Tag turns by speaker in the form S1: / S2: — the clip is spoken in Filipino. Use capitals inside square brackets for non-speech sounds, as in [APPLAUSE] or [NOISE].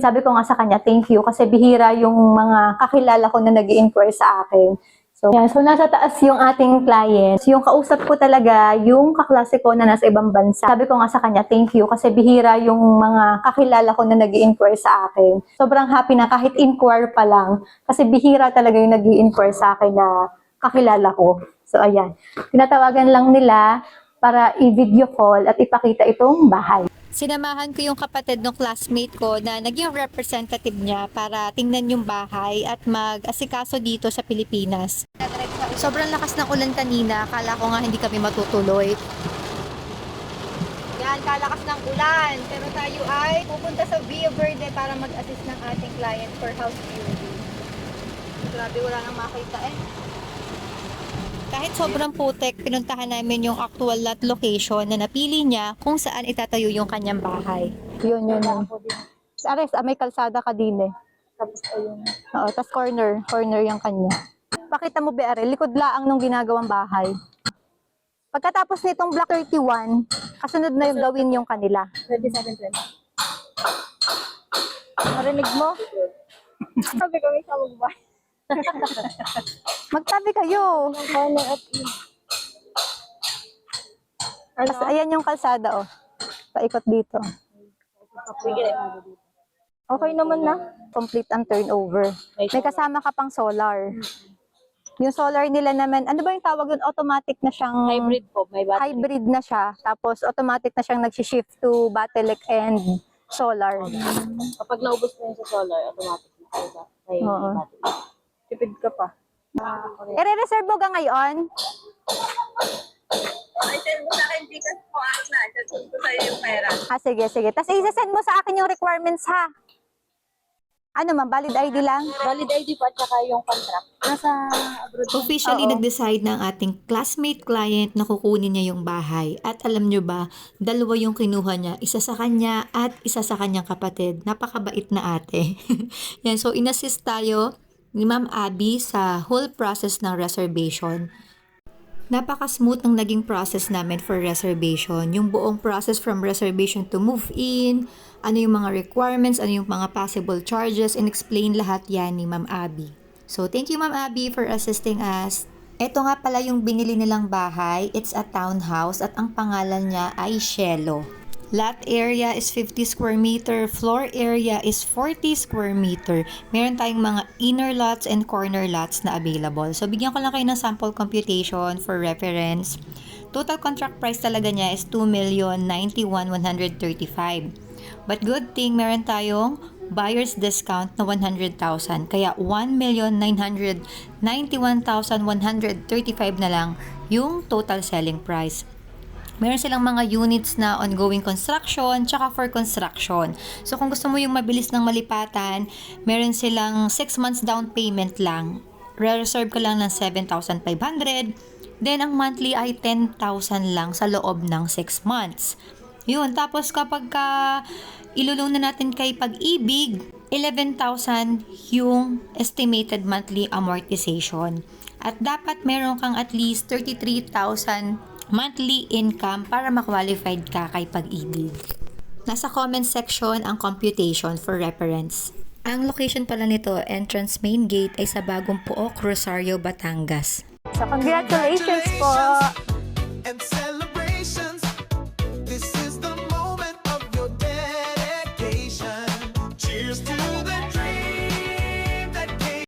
S1: Sabi ko nga sa kanya, thank you kasi bihira yung mga kakilala ko na nag inquire sa akin. So, yeah, so nasa taas yung ating client. Yung kausap ko talaga, yung kaklase ko na nasa ibang bansa. Sabi ko nga sa kanya, thank you kasi bihira yung mga kakilala ko na nag inquire sa akin. Sobrang happy na kahit inquire pa lang kasi bihira talaga yung nag inquire sa akin na kakilala ko. So, ayan. Tinatawagan lang nila para i-video call at ipakita itong bahay.
S2: Sinamahan ko yung kapatid ng classmate ko na naging representative niya para tingnan yung bahay at mag-asikaso dito sa Pilipinas. Sobrang lakas ng ulan kanina, akala ko nga hindi kami matutuloy. Yan, kalakas ng ulan. Pero tayo ay pupunta sa Via Verde para mag-assist ng ating client for house viewing. Grabe, wala nang makita eh. Kahit sobrang putek, pinuntahan namin yung actual lot location na napili niya kung saan itatayo yung kanyang bahay.
S1: Yun, yun, yun. Ares, ah, may kalsada ka din eh.
S3: Tapos ayun.
S1: Oo, tas corner, corner yung kanya. Pakita mo, Beare, likod laang nung ginagawang bahay. Pagkatapos nitong Block 31, kasunod na yung gawin yung kanila.
S3: 2720.
S1: Marinig mo?
S3: Sabi ko may kamag ba?
S1: Magtabi kayo.
S3: Corner at. Ano?
S1: Tapos ayan yung kalsada, oh. Paikot dito.
S3: Sige. Okay naman na.
S1: Complete ang turnover. May kasama ka pang solar. Yung solar nila naman, ano ba yung tawag yun? Automatic na siyang...
S3: Hybrid po. May battery.
S1: hybrid na siya. Tapos automatic na siyang nag-shift to Batelic and solar.
S3: Kapag naubos na yun sa solar, automatic na kayo ba? May
S1: Oo.
S3: battery. Tipid ka pa.
S1: I-reserve mo ka ngayon?
S4: Ay, send mo sa akin Gcash po, ano na, send ko sa'yo yung pera.
S1: Ah, sige, sige. Tapos isa-send mo sa akin yung requirements, ha? Ano man, valid ID lang?
S3: Valid ID po at saka yung contract. Nasa abroad.
S2: Officially,
S1: Oo.
S2: nag-decide ng ating classmate client na kukunin niya yung bahay. At alam nyo ba, dalawa yung kinuha niya. Isa sa kanya at isa sa kanyang kapatid. Napakabait na ate. [LAUGHS] Yan, so inassist tayo ni Ma'am Abby sa whole process ng reservation. Napaka-smooth ng naging process namin for reservation. Yung buong process from reservation to move in, ano yung mga requirements, ano yung mga possible charges, and explain lahat yan ni Ma'am Abby. So, thank you Ma'am Abby for assisting us. Ito nga pala yung binili nilang bahay. It's a townhouse at ang pangalan niya ay Shelo. Lot area is 50 square meter, floor area is 40 square meter. Meron tayong mga inner lots and corner lots na available. So, bigyan ko lang kayo ng sample computation for reference. Total contract price talaga niya is 2,091,135. But good thing, meron tayong buyer's discount na 100,000. Kaya 1,991,135 na lang yung total selling price. Meron silang mga units na ongoing construction, tsaka for construction. So, kung gusto mo yung mabilis ng malipatan, meron silang 6 months down payment lang. Re-reserve ka lang ng 7,500. Then, ang monthly ay 10,000 lang sa loob ng 6 months. Yun. Tapos, kapag ka ilulong na natin kay pag-ibig, 11,000 yung estimated monthly amortization. At dapat meron kang at least 33,000 monthly income para ma-qualified ka kay pag-ibig. Nasa comment section ang computation for reference. Ang location pala nito, entrance main gate ay sa Bagong Pook, Rosario, Batangas.
S1: So, congratulations po!
S5: and celebrate.